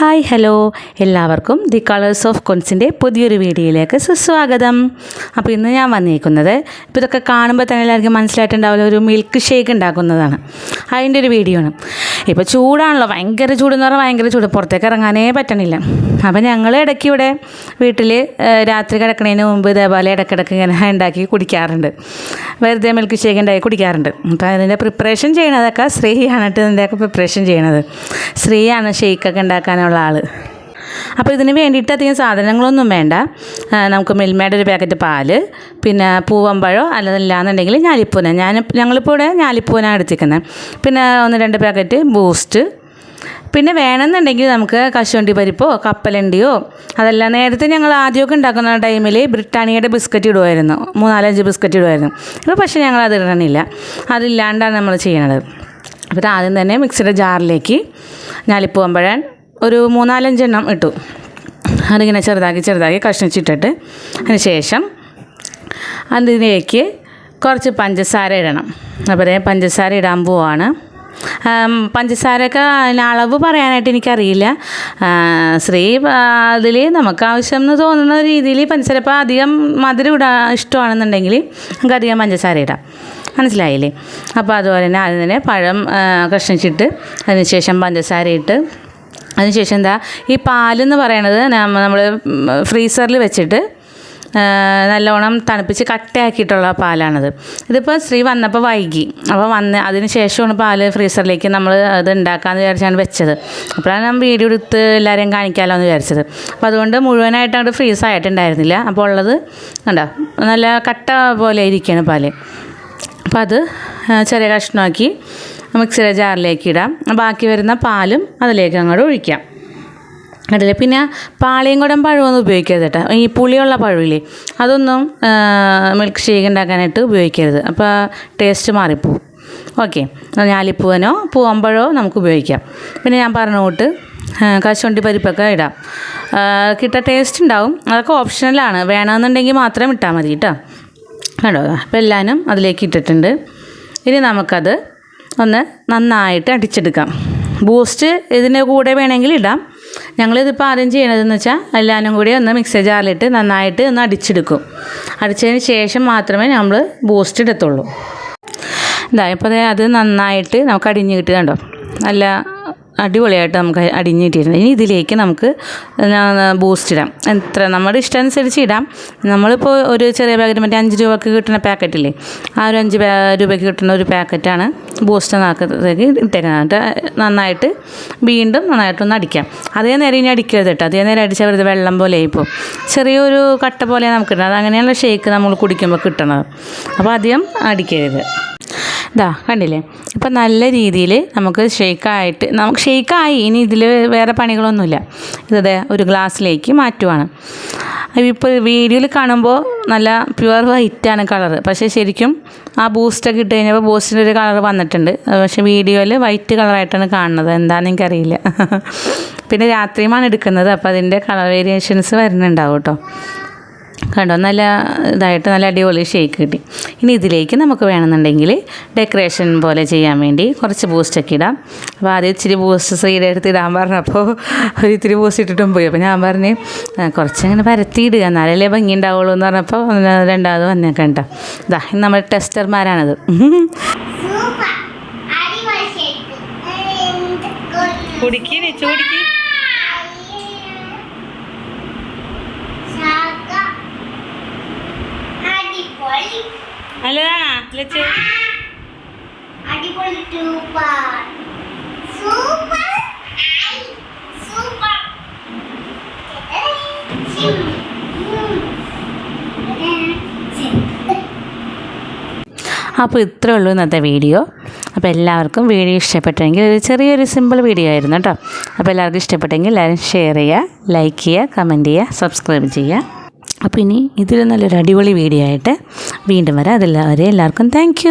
Hi hello. എല്ലാവർക്കും the colours of കൊൻസിന്റെ പുതിയൊരു വീഡിയോയിലേക്ക് സുസ്വാഗതം. അപ്പോൾ ഇന്ന് ഞാൻ വന്നിരിക്കുന്നത് ഇപ്പോൾ ഇതൊക്കെ കാണുമ്പോൾ തന്നെ എല്ലാവർക്കും മനസ്സിലായിട്ടുണ്ടാവില്ല ഒരു മിൽക്ക് ഷേക്ക് ഉണ്ടാക്കുന്നതാണ്. അതിന്റെ ഒരു വീഡിയോ ആണ്. ഇപ്പോൾ ചൂടാണല്ലോ. ഭയങ്കര ചൂടെന്ന് പറഞ്ഞാൽ ഭയങ്കര ചൂട്. പുറത്തേക്ക് ഇറങ്ങാനേ പറ്റണില്ല. അപ്പോൾ ഞങ്ങൾ ഇടയ്ക്ക് ഇവിടെ വീട്ടിൽ രാത്രി കിടക്കുന്നതിന് മുമ്പ് ഇതേപോലെ ഇടയ്ക്കിടയ്ക്ക് ഇങ്ങനെ ഉണ്ടാക്കി കുടിക്കാറുണ്ട്. വെറുതെ മിൽക്ക് ഷേക്ക് ഉണ്ടാക്കി കുടിക്കാറുണ്ട്. അപ്പോൾ അതിന്റെ പ്രിപ്പറേഷൻ ചെയ്യണതൊക്കെ സ്ത്രീയാണ് ഇതിന്റെയൊക്കെ പ്രിപ്പറേഷൻ ചെയ്യണത്. സ്ത്രീയാണ് ഷേക്കൊക്കെ ഉണ്ടാക്കാനുള്ള ആൾ അപ്പോൾ ഇതിന് വേണ്ടിയിട്ട് അധികം സാധനങ്ങളൊന്നും വേണ്ട. നമുക്ക് മിൽമയുടെ ഒരു പാക്കറ്റ് പാൽ പിന്നെ പൂവമ്പഴോ അല്ലതല്ലാന്നുണ്ടെങ്കിൽ ഞാലിപ്പൂന. ഞാൻ ഞങ്ങളിപ്പോൾ ഇവിടെ ഞാലിപ്പൂന എടുത്തിരിക്കുന്നത് പിന്നെ ഒന്ന് രണ്ട് പാക്കറ്റ് ബൂസ്റ്റ്. പിന്നെ വേണമെന്നുണ്ടെങ്കിൽ നമുക്ക് കശുവണ്ടി പരിപ്പോ കപ്പലണ്ടിയോ അതെല്ലാം നേരത്തെ ഞങ്ങൾ ആദ്യമൊക്കെ ഉണ്ടാക്കുന്ന ടൈമിൽ ബ്രിട്ടാനിയയുടെ ബിസ്ക്കറ്റ് ഇടുമായിരുന്നു മൂന്നാലഞ്ച് ബിസ്ക്കറ്റ് ഇടുമായിരുന്നു ഇപ്പോൾ പക്ഷേ ഞങ്ങൾ അത് ഇടണില്ല. അതില്ലാണ്ടാണ് നമ്മൾ ചെയ്യണത്. അപ്പോൾ ആദ്യം തന്നെ മിക്സിയുടെ ജാറിലേക്ക് ഞാലിപ്പൂവമ്പഴൻ ഒരു മൂന്നാലഞ്ചെണ്ണം ഇട്ടു. അതിങ്ങനെ ചെറുതാക്കി ചെറുതാക്കി കഷ്ണിച്ചിട്ടിട്ട് അതിന് ശേഷം അതിലേക്ക് കുറച്ച് പഞ്ചസാര ഇടണം. അപ്പോൾ പഞ്ചസാര ഇടാൻ പോവാണ്. പഞ്ചസാരയൊക്കെ അളവ് പറയാനായിട്ട് എനിക്കറിയില്ല. ശ്രീ അതിൽ നമുക്ക് ആവശ്യം എന്ന് തോന്നുന്ന രീതിയിൽ പഞ്ചസാര ഇപ്പോൾ അധികം മധുരം ഇടാൻ ഇഷ്ടമാണെന്നുണ്ടെങ്കിൽ നമുക്ക് അധികം പഞ്ചസാര ഇടാം. മനസ്സിലായില്ലേ? അപ്പോൾ അതുപോലെ തന്നെ അതിനെ പഴം കഷ്ണിച്ചിട്ട് കഷ്ണിച്ചിട്ട് അതിനുശേഷം പഞ്ചസാര ഇട്ട് അതിനുശേഷം എന്താ ഈ പാലെന്ന് പറയണത് നമ്മൾ ഫ്രീസറിൽ വെച്ചിട്ട് നല്ലോണം തണുപ്പിച്ച് കട്ടയാക്കിയിട്ടുള്ള പാലാണത്. ഇതിപ്പോൾ സ്ത്രീ വന്നപ്പോൾ വൈകി. അപ്പോൾ വന്ന് അതിന് ശേഷമാണ് പാൽ ഫ്രീസറിലേക്ക് നമ്മൾ അത് ഉണ്ടാക്കാമെന്ന് വിചാരിച്ചാണ് വെച്ചത്. അപ്പോഴാണ് ഞാൻ വീഡിയോ എടുത്ത് എല്ലാവരെയും കാണിക്കാമല്ലോ എന്ന് വിചാരിച്ചത്. അപ്പോൾ അതുകൊണ്ട് മുഴുവനായിട്ട് അങ്ങോട്ട് ഫ്രീസ് ആയിട്ടുണ്ടായിരുന്നില്ല അപ്പോൾ ഉള്ളത് കണ്ടോ നല്ല കട്ട പോലെ ഇരിക്കുകയാണ് പാൽ. അപ്പോൾ അത് ചെറിയ കഷ്ണമാക്കി മിക്സിയുടെ ജാറിലേക്ക് ഇടാം. ബാക്കി വരുന്ന പാലും അതിലേക്ക് അങ്ങോട്ട് ഒഴിക്കാം. അതിൽ പിന്നെ പാളിയംകുടം പഴമൊന്നും ഉപയോഗിക്കരുത് കേട്ടോ. ഈ പുളിയുള്ള പഴമില്ലേ അതൊന്നും മിൽക്ക് ഷേക്ക് ഉണ്ടാക്കാനായിട്ട് ഉപയോഗിക്കരുത്. അപ്പോൾ ടേസ്റ്റ് മാറിപ്പോവും. ഓക്കെ ഞാലിപ്പൂവനോ പൂവമ്പഴോ നമുക്ക് ഉപയോഗിക്കാം. പിന്നെ ഞാൻ പറഞ്ഞ കൂട്ട് കശുവണ്ടി പരിപ്പൊക്കെ ഇടാം. കിട്ട ടേസ്റ്റ് ഉണ്ടാവും. അതൊക്കെ ഓപ്ഷണലാണ് വേണമെന്നുണ്ടെങ്കിൽ മാത്രം ഇട്ടാൽ മതി കേട്ടോ. കണ്ടോ? അപ്പോൾ എല്ലാവരും അതിലേക്ക് ഇട്ടിട്ടുണ്ട്. ഇനി നമുക്കത് ഒന്ന് നന്നായിട്ട് അടിച്ചെടുക്കാം. ബൂസ്റ്റ് ഇതിന്റെ കൂടെ വേണമെങ്കിൽ ഇടാം. ഞങ്ങളിതിപ്പോൾ ആദ്യം ചെയ്യണതെന്ന് വെച്ചാൽ എല്ലാവരും കൂടി ഒന്ന് മിക്സർ ജാറിലിട്ട് നന്നായിട്ട് ഒന്ന് അടിച്ചെടുക്കും. അടിച്ചതിന് ശേഷം മാത്രമേ നമ്മൾ ബൂസ്റ്റ് ഇടത്തുള്ളൂ. ഇതാ ഇപ്പോൾ അത് നന്നായിട്ട് നമുക്ക് അടിഞ്ഞ് കിട്ടുന്നുണ്ടോ? നല്ല അടിപൊളിയായിട്ട് നമുക്ക് അടിഞ്ഞിട്ടിരുന്നു ഇനി ഇതിലേക്ക് നമുക്ക് ബൂസ്റ്റ് ഇടാം. എത്ര നമ്മുടെ ഇഷ്ടം അനുസരിച്ച് ഇടാം. നമ്മളിപ്പോൾ ഒരു ചെറിയ പാക്കറ്റ് മറ്റേ അഞ്ച് രൂപക്ക് കിട്ടുന്ന പാക്കറ്റില്ലേ ആ ഒരു അഞ്ച് രൂപയ്ക്ക് കിട്ടുന്ന ഒരു പാക്കറ്റാണ് ബൂസ്റ്റ് നാക്കത്തേക്ക് ഇട്ടേക്കുന്നത്. എന്നിട്ട് നന്നായിട്ട് വീണ്ടും നന്നായിട്ടൊന്ന് അടിക്കാം. അതേ നേരം ഇനി അടിക്കരുത് കേട്ടോ. അതേ നേരം അടിച്ചാൽ വെറുതെ വെള്ളം പോലെ ആയിപ്പോൾ ചെറിയൊരു കട്ട പോലെ നമുക്ക് കിട്ടുന്നത് അങ്ങനെയുള്ള ഷേക്ക് നമ്മൾ കുടിക്കുമ്പോൾ കിട്ടണത്. അപ്പോൾ അധികം അടിക്കരുത്. ഇതാ കണ്ടില്ലേ? ഇപ്പം നല്ല രീതിയിൽ നമുക്ക് ഷെയ്ക്കായിട്ട് നമുക്ക് ഷെയ്ക്കായി ഇനി ഇതിൽ വേറെ പണികളൊന്നുമില്ല. ഇതേ ഒരു ഗ്ലാസ്സിലേക്ക് മാറ്റുവാണ്. ഇപ്പോൾ വീഡിയോയിൽ കാണുമ്പോൾ നല്ല പ്യുവർ വൈറ്റാണ് കളർ പക്ഷേ ശരിക്കും ആ ബൂസ്റ്റൊക്കെ ഇട്ട് കഴിഞ്ഞപ്പോൾ ബൂസ്റ്റിന്റെ ഒരു കളർ വന്നിട്ടുണ്ട്. പക്ഷേ വീഡിയോയിൽ വൈറ്റ് കളറായിട്ടാണ് കാണുന്നത്. എന്താണെന്ന് എനിക്കറിയില്ല. പിന്നെ രാത്രിയുമാണ് എടുക്കുന്നത്. അപ്പോൾ അതിന്റെ കളർ വേരിയേഷൻസ് വരുന്നുണ്ടാവും കേട്ടോ. കണ്ടോ? നല്ല ഇതായിട്ട് നല്ല അടിപൊളി ഷേക്ക് കിട്ടി. ഇനി ഇതിലേക്ക് നമുക്ക് വേണമെന്നുണ്ടെങ്കിൽ ഡെക്കറേഷൻ പോലെ ചെയ്യാൻ വേണ്ടി കുറച്ച് ബൂസ്റ്റൊക്കെ ഇടാം. അപ്പോൾ ആദ്യം ഇച്ചിരി ബൂസ്റ്റ് സൈഡ് എടുത്ത് ഇടാൻ പറഞ്ഞപ്പോൾ ഒരു ഇത്തിരി ബൂസ്റ്റ് ഇട്ടിട്ടും പോയി. അപ്പോൾ ഞാൻ പറഞ്ഞ് "ആ, കുറച്ചങ്ങനെ പരത്തിയിടുക. എന്നാലല്ലേ ഭംഗി ഉണ്ടാവുള്ളൂ എന്ന് പറഞ്ഞപ്പോൾ രണ്ടാമത് വന്നേക്കാം കേട്ടോ ഇതാ ഇന്ന് നമ്മുടെ ടെസ്റ്റർമാരാണത് സൂപ്പർ. അടിപൊളി ഷേക്ക് കുടിക്കി വെച്ച് കുടിക്കി ശാഖ അടിപൊളി നല്ലതാണോ ലച്ച് അടിപൊളി സൂപ്പർ സൂപ്പർ ഐ, സൂപ്പർ. അപ്പോൾ ഇത്രേ ഉള്ളൂ ഇന്നത്തെ വീഡിയോ. അപ്പോൾ എല്ലാവർക്കും വീഡിയോ ഇഷ്ടപ്പെട്ടെങ്കിൽ ഒരു ചെറിയൊരു സിമ്പിൾ വീഡിയോ ആയിരുന്നു കേട്ടോ. അപ്പോൾ എല്ലാവർക്കും ഇഷ്ടപ്പെട്ടെങ്കിൽ എല്ലാവരും ഷെയർ ചെയ്യുക ലൈക്ക് ചെയ്യുക കമന്റ് ചെയ്യുക സബ്സ്ക്രൈബ് ചെയ്യുക. അപ്പോൾ ഇനി ഇതിൽ നല്ലൊരു അടിപൊളി വീഡിയോ ആയിട്ട് വീണ്ടും വരാം. അതെല്ലാവരെയും എല്ലാവർക്കും താങ്ക്